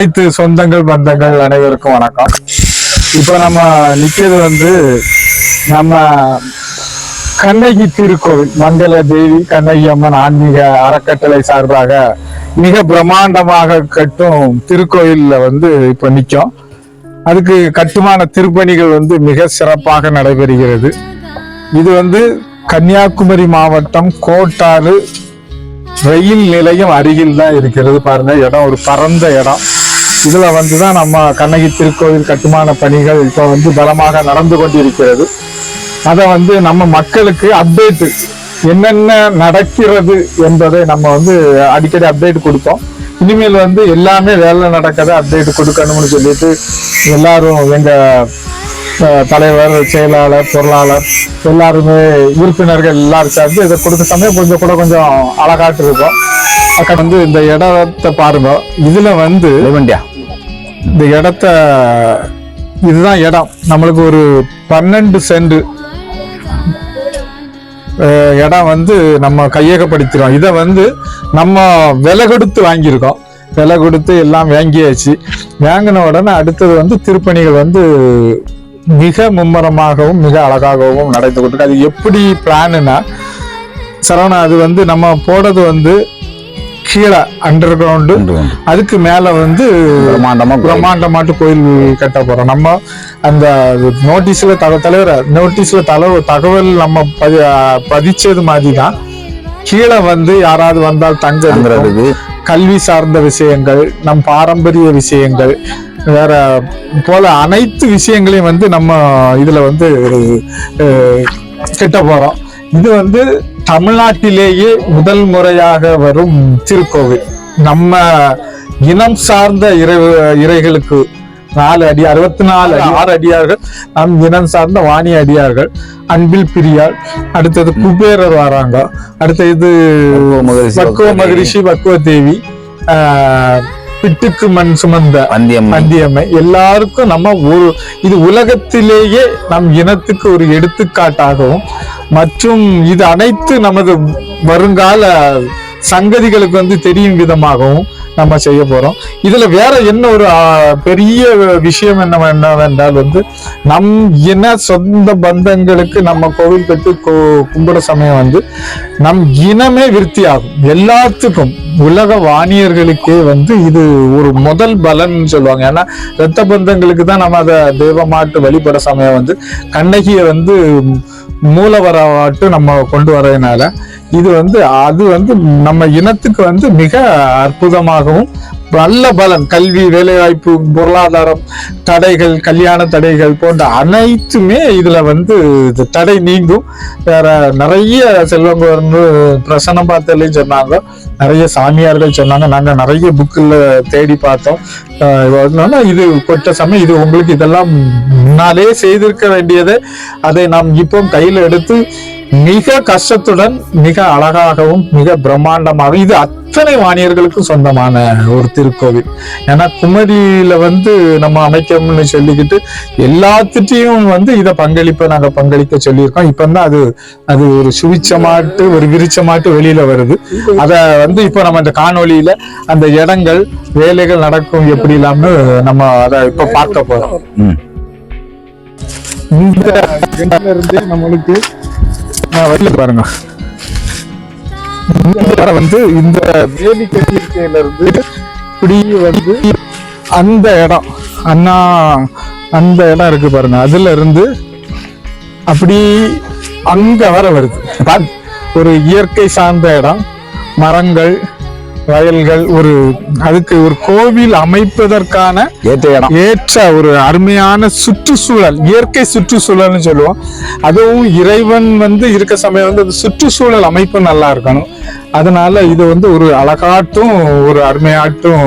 அனைத்து சொந்தங்கள் பந்தங்கள் அனைவருக்கும் வணக்கம். இப்போ நம்ம நிற்கிறது வந்து நம்ம கண்ணகி திருக்கோவில் மண்டல தேவி கண்ணகி அம்மன் ஆன்மீக அறக்கட்டளை சார்பாக மிக பிரம்மாண்டமாக கட்டும் திருக்கோயிலில் வந்து இப்போ நிற்கும் அதுக்கு கட்டுமான திருப்பணிகள் வந்து மிக சிறப்பாக நடைபெறுகிறது. இது வந்து கன்னியாகுமரி மாவட்டம் கோட்டாறு ரயில் நிலையம் அருகில் தான் இருக்கிறது பாருங்க. இடம் ஒரு பரந்த இடம். இதுல வந்து தான் நம்ம கண்ணகி திருக்கோவில் கட்டுமான பணிகள் இப்போ வந்து பலமாக நடந்து கொண்டிருக்கிறது. அதை வந்து நம்ம மக்களுக்கு அப்டேட் என்னென்ன நடக்கிறது என்பதை நம்ம வந்து அடிக்கடி அப்டேட் கொடுப்போம் இனிமேல் வந்து எல்லாமே வேலை நடக்கதை அப்டேட் கொடுக்கணும்னு சொல்லிட்டு எல்லாரும் எங்க தலைவர் செயலாளர் பொருளாளர் எல்லாருமே உறுப்பினர்கள் எல்லாரும் சேர்ந்து இதை கொடுத்த சமயம் கொஞ்சம் கூட கொஞ்சம் அழகாட்டு இருக்கும். அக்கா வந்து இந்த இடத்தை பாருங்க. இதுல வந்து லேவண்டியா இந்த இடத்த இதுதான் இடம். நம்மளுக்கு ஒரு பன்னெண்டு சென்ட் இடம் வந்து நம்ம கையகப்படுத்திடும் இதை வந்து நம்ம விலை கொடுத்து வாங்கியிருக்கோம். விலை கொடுத்து எல்லாம் வாங்கியாச்சு. வாங்கின உடனே அடுத்தது வந்து திருப்பணிகள் வந்து மிக மும்முரமாகவும் மிக அழகாகவும் நடந்து கொண்டிருக்கு. அது எப்படி பிளானுன்னா சரவணா அது வந்து நம்ம போடுறது வந்து கீழே அண்டர் கிரவுண்டு அதுக்கு மேல வந்து பிரம்மாண்டமா கோயில். பிரம்மாண்டமாட்டு கோயில் கட்ட போறோம். நம்ம அந்த நோட்டீஸ்ல தக தலைவர் நோட்டீஸ்ல தகவல் தகவல் நம்ம பதி- பதிச்சது மாதிரி தான் கீழே வந்து யாராவது வந்தால் தங்க இருக்கும். தங்குறதுக்கு கல்வி சார்ந்த விஷயங்கள் நம் பாரம்பரிய விஷயங்கள் வேற போல அனைத்து விஷயங்களையும் வந்து நம்ம இதுல வந்து கட்ட போறோம். இது வந்து தமிழ்நாட்டிலேயே முதல் முறையாக வரும் திருக்கோவில். நம்ம இனம் சார்ந்த இறை இறைகளுக்கு நாலு அடி அறுபத்தி நாலு ஆறு அடியார்கள். நம் இனம் சார்ந்த வாணி அடியார்கள் அன்பில் பிரியாள் அடுத்தது குபேரர் வராங்க. அடுத்தது பக்குவ மகரிஷி, பக்குவ தேவி. ஆஹ், பிட்டுக்கு மண் சுமந்த பந்தியம்மை எல்லாருக்கும் நம்ம ஒரு இது உலகத்திலேயே நம் இனத்துக்கு ஒரு எடுத்துக்காட்டாகவும் மற்றும் இது அனைத்து நமது வருங்கால சங்கதிகளுக்கு வந்து தெரியும் விதமாகவும் நம்ம செய்ய போறோம். இதுல வேற என்ன ஒரு பெரிய விஷயம் என்ன என்னவென்றால் வந்து நம் இன சொந்த பந்தங்களுக்கு நம்ம கோவில் கட்டு கும்பிட சமயம் வந்து நம் இனமே விருத்தியாகும். எல்லாத்துக்கும் உலக வாணியர்களுக்கே வந்து இது ஒரு முதல் பலன் சொல்லுவாங்க. ஏன்னா இரத்த பந்தங்களுக்கு தான் நம்ம அதை தெய்வமாட்டு வழிபட சமயம் வந்து கண்ணகியை வந்து மூலவரவாட்டு நம்ம கொண்டு வரதுனால இது வந்து அது வந்து நம்ம இனத்துக்கு வந்து மிக அற்புதமாகவும் நல்ல பலன் கல்வி வேலைவாய்ப்பு பொருளாதாரம் தடைகள் கல்யாண தடைகள் போன்ற அனைத்துமே இதுல வந்து இது தடை நீங்கும். வேற நிறைய செல்வங்க வந்து பிரசனம் பார்த்ததுலையும் சொன்னாங்க. நிறைய சாமியார்கள் சொன்னாங்க. நாங்கள் நிறைய புக்கில் தேடி பார்த்தோம். இது கொட்ட சமயம் இது உங்களுக்கு இதெல்லாம் முன்னாலே செய்திருக்க வேண்டியது. அதை நாம் இப்போ கையில் எடுத்து மிக கஷ்டத்துடன் மிக அழகாகவும் மிக பிரம்மாண்டமாக இது அத்தனை வாணியர்களுக்கும் சொந்தமான ஒரு திருக்கோவில். ஏன்னா குமரியில வந்து நம்ம அமைக்கணும்னு சொல்லிக்கிட்டு எல்லாத்துட்டையும் வந்து இதை பங்களிப்பை நாங்க பங்களிக்க சொல்லியிருக்கோம். இப்ப தான் அது அது ஒரு சுவிச்சமாட்டு ஒரு விரிச்சமாட்டு வெளியில வருது. அத வந்து இப்போ நம்ம இந்த காணொளியில அந்த இடங்கள் வேலைகள் நடக்கும் எப்படி இல்லாம நம்ம அதை இப்ப பார்க்க போறோம். இந்த நம்மளுக்கு நான் பாருங்க. இந்த வந்து இந்த வேலி கட்டியிருக்கையில இருந்து இப்படி வந்து அந்த இடம் அண்ணா அந்த இடம் இருக்கு பாருங்க. அதுல இருந்து அப்படி அங்க வர வருது. ஒரு இயற்கை சார்ந்த இடம் மரங்கள் வயல்கள் ஒரு அதுக்கு ஒரு கோவில் அமைப்பதற்கான ஏற்ற இடம். ஏற்ற ஒரு அருமையான சுற்றுச்சூழல் இயற்கை சுற்றுச்சூழல்னு சொல்லுவோம். அதுவும் இறைவன் வந்து இருக்க சமயம் வந்து சுற்றுச்சூழல் அமைப்பு நல்லா இருக்கணும். அதனால இது வந்து ஒரு அழகாட்டும் ஒரு அருமையாட்டும்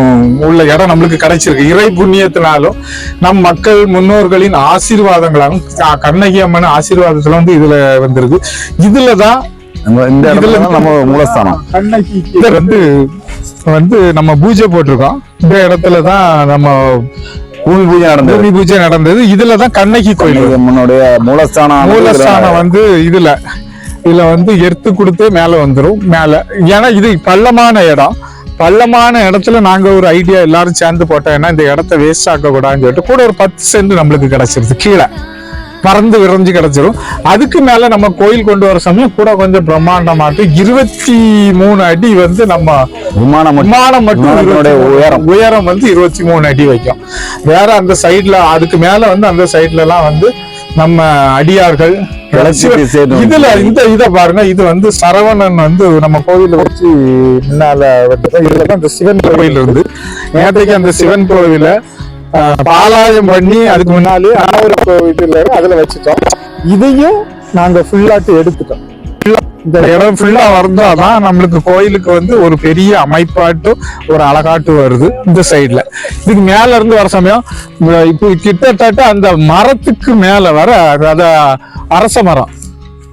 உள்ள இடம் நம்மளுக்கு கிடைச்சிருக்கு. இறை புண்ணியத்தினாலும் நம் மக்கள் முன்னோர்களின் ஆசீர்வாதங்களாலும் கண்ணகி அம்மன் ஆசீர்வாதத்துல வந்து இதுல வந்திருக்கு. இதுலதான் நம்ம இந்த இடத்துல நம்ம மூலஸ்தானம். இதை வந்து வந்து நம்ம பூஜை போட்டிருக்கோம். இந்த இடத்துல தான் நம்ம பூமி பூஜை நடந்தது. பூமி பூஜை நடந்தது. இதுல தான் கண்ணகி கோயில். அம்மனுடைய மூலஸ்தானம் மூலஸ்தானம் வந்து இதுல. இதுல வந்து எர்த்து கொடுத்து மேல வந்துரும். மேல. ஏன்னா இது பள்ளமான இடம். பள்ளமான இடத்துல நாங்க ஒரு ஐடியா எல்லாரும் சேர்ந்து போட்டோம். ஏன்னா இந்த இடத்த வேஸ்ட் ஆக்க கூடாதுன்னு சொல்லிட்டு கூட ஒரு பத்து சென்ட் நம்மளுக்கு கிடைச்சிருது. கீழே. பறந்து விரைஞ்சு கிடைச்சிரும். அதுக்கு மேல நம்ம கோயில் கொண்டு வர சமயம் கூட கொஞ்சம் பிரம்மாண்டமாட்டு இருபத்தி மூணு அடி வந்து நம்ம விமானம் விமானம் மட்டும் உயரம். உயரம் வந்து இருபத்தி மூணு அடி வைக்கும். வேற அந்த சைடுல அதுக்கு மேல வந்து அந்த சைடுல எல்லாம் வந்து நம்ம அடியார்கள் இதுல இந்த இத பாருங்க இது வந்து சரவணன் வந்து நம்ம கோயில வச்சு முன்னால வந்து இந்த சிவன் கோவில் இருந்து. நேற்றைக்கு அந்த சிவன் கோவில பாலாயம் பண்ணி அதுக்கு முன்னாலே ஆவர கோவில் அதுல வச்சுட்டோம். இதையும் நாங்க ஃபுல்லாட்டு எடுத்துட்டோம். இந்த இடம் ஃபுல்லா வந்தாதான் நம்மளுக்கு கோயிலுக்கு வந்து ஒரு பெரிய அமைப்பாட்டும் ஒரு அழகாட்டும் வருது இந்த சைட்ல இதுக்கு மேல இருந்து வர சமயம் இப்போ கிட்டத்தட்ட அந்த மரத்துக்கு மேல வர அத அரச மரம்.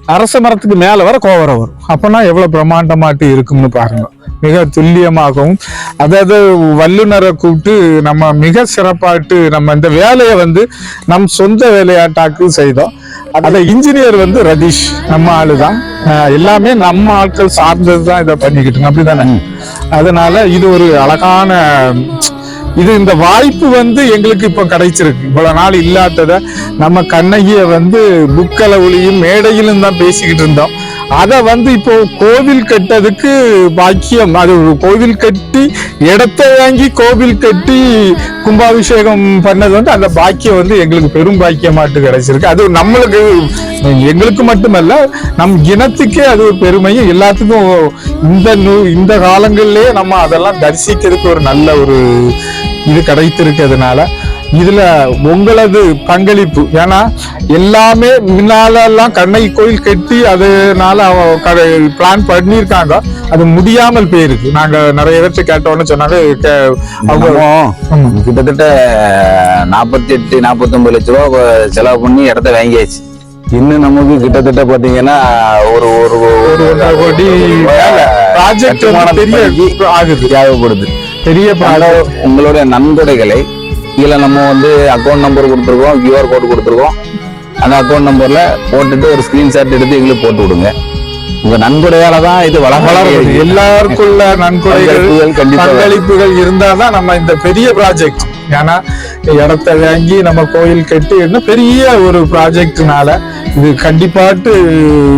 அரச மரத்துக்கு மேல வர கோவரம் வரும் அப்பனா எவ்வளவு பிரம்மாண்டமாட்டு இருக்கும்னு பாருங்க. மிக துல்லியமாகவும் அதாவது வல்லுநரை கூப்பிட்டு நம்ம மிக சிறப்பாட்டு நம்ம இந்த வேலையை வந்து நம் சொந்த வேலையாட்டாக்கு செய்தோம். அந்த இன்ஜினியர் வந்து ரதீஷ் நம்ம ஆளுதான். அஹ் எல்லாமே நம்ம ஆட்கள் சார்ந்தது தான் இதை பண்ணிக்கிட்டு அப்படிதானே? அதனால இது ஒரு அழகான இது இந்த வாய்ப்பு வந்து எங்களுக்கு இப்ப கிடைச்சிருக்கு. இவ்வளவு நாள் இல்லாதத நம்ம கண்ணகிய வந்து புக்களவுலையும் மேடையிலும் தான் பேசிக்கிட்டு இருந்தோம். அதை வந்து இப்போ கோவில் கட்டதுக்கு பாக்கியம். அது ஒரு கோவில் கட்டி இடத்தை வாங்கி கோவில் கட்டி கும்பாபிஷேகம் பண்ணது வந்து அந்த பாக்கியம் வந்து எங்களுக்கு பெரும் பாக்கியமாட்டு கிடைச்சிருக்கு. அது நம்மளுக்கு எங்களுக்கு மட்டுமல்ல நம் இனத்துக்கே அது ஒரு பெருமையும். எல்லாத்துக்கும் இந்த நூ- இந்த காலங்கள்லயே நம்ம அதெல்லாம் தரிசிக்கிறதுக்கு ஒரு நல்ல ஒரு இது கிடைத்திருக்கிறதுனால இதுல உங்களது பங்களிப்பு ஏன்னா எல்லாமே முன்னால எல்லாம் கண்ணகி கோயில் கட்டி அதனால பிளான் பண்ணியிருக்காங்க. அது முடியாமல் போயிருக்கு. நாங்க நிறைய பேர்ட்ட கேட்டோன்னு சொன்னாங்க அவங்க கிட்டத்தட்ட நாற்பத்தி எட்டு நாற்பத்தி ஒன்பது லட்ச ரூபா செலவு பண்ணி இடத்த வாங்கியாச்சு. இன்னும் நமக்கு கிட்டத்தட்ட பாத்தீங்கன்னா ஒரு ஒரு ஒரு கோடி ப்ராஜெக்ட் பெரிய ஆகுது. தேவைப்படுது. பெரிய உங்களுடைய நன்கொடைகளை கீழே நம்ம வந்து அக்கௌண்ட் நம்பர் கொடுத்துருக்கோம் கியூஆர் கோடு கொடுத்துருக்கோம். அந்த அக்கௌண்ட் நம்பர்ல போட்டுட்டு ஒரு ஸ்கிரீன்ஷாட் எடுத்து எங்களுக்கு போட்டு விடுங்க. உங்க நன்கொடையால தான் இது வளர்ந்து எல்லாருக்குள்ள நன்கொடைகள் பங்களிப்புகள் இருந்தாதான் நம்ம இந்த பெரிய ப்ராஜெக்ட் ஏன்னா இடத்த வாங்கி நம்ம கோயில் கட்டி இன்னும் பெரிய ஒரு ப்ராஜெக்ட்னால இது கண்டிப்பாட்டு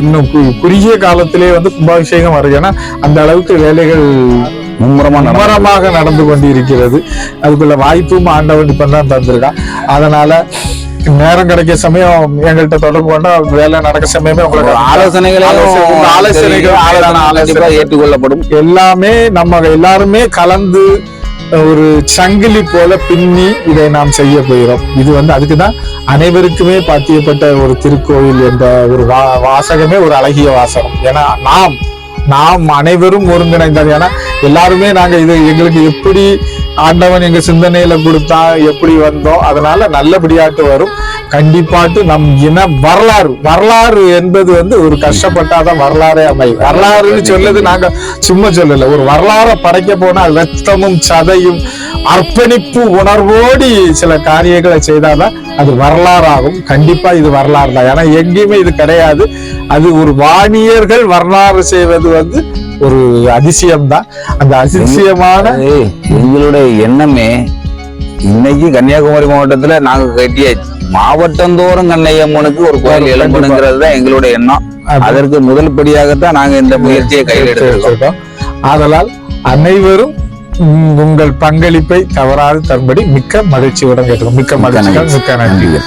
இன்னும் குறுகிய காலத்திலே வந்து கும்பாபிஷேகம் வருது. ஏன்னா அந்த அளவுக்கு வேலைகள். மும்முரமாக நடந்து கொண்டிருக்கிறது. அதுக்குள்ள வாய்ப்பும் ஆண்டவன் இப்ப தான் தந்திருக்கான். அதனால நேரம் கிடைக்க சமயம் எங்கள்கிட்ட தொடர்பு கொண்டா வேலை நடக்க சமயமே உங்களுக்கு ஆலோசனைகளை ஆலோசனைகள் ஏற்றுக்கொள்ளப்படும். எல்லாமே நம்ம எல்லாருமே கலந்து ஒரு சங்கிலி போல பின்னி இதை நாம் செய்ய போகிறோம். இது வந்து அதுக்குதான் அனைவருக்குமே பாத்தியப்பட்ட ஒரு திருக்கோவில் என்ற ஒரு வா- வாசகமே ஒரு அழகிய வாசகம். ஏன்னா நாம் நாம் அனைவரும் ஒருங்கிணைந்தது ஏன்னா எல்லாருமே நாங்க இது எங்களுக்கு எப்படி ஆண்டவன் எங்க சிந்தனையில கொடுத்தா எப்படி வந்தோம் அதனால நல்லபடியாட்டு வரும். கண்டிப்பாட்டு நம் இன வரலாறு வரலாறு என்பது வந்து ஒரு கஷ்டப்பட்டாதான் வரலாறே அமையும். வரலாறுன்னு சொல்லது நாங்க சும்மா சொல்லல. ஒரு வரலாறை படைக்க போனா ரத்தமும் சதையும் அர்ப்பணிப்பு உணர்வோடி சில காரியங்களை செய்தாதான் அது வரலாறாகும். கண்டிப்பா இது வரலாறு தான். ஏன்னா எங்கேயுமே இது கிடையாது. அது ஒரு வாணியர்கள் வரலாறு செய்வது வந்து ஒரு அதிசயம் தான். அந்த அதிசயமான எங்களுடைய எண்ணமே இன்னைக்கு கன்னியாகுமரி மாவட்டத்துல நாங்க கட்டியாச்சு மாவட்டந்தோறும் கண்ணையம்மனுக்கு ஒரு கோயில் எழும்பணுங்கிறது தான் எங்களுடைய எண்ணம். அது- அதற்கு முதல் படியாகத்தான் நாங்க இந்த முயற்சியை கையில் எடுத்திருக்கோம். ஆதலால் அனைவரும் உங்கள் பங்களிப்பை தவறாது தரும்படி மிக்க மகிழ்ச்சியுடன் கேட்டுக்கோம் மிக்க மகிழ்ச்சிகள் மிக்க நன்றி. நன்றி.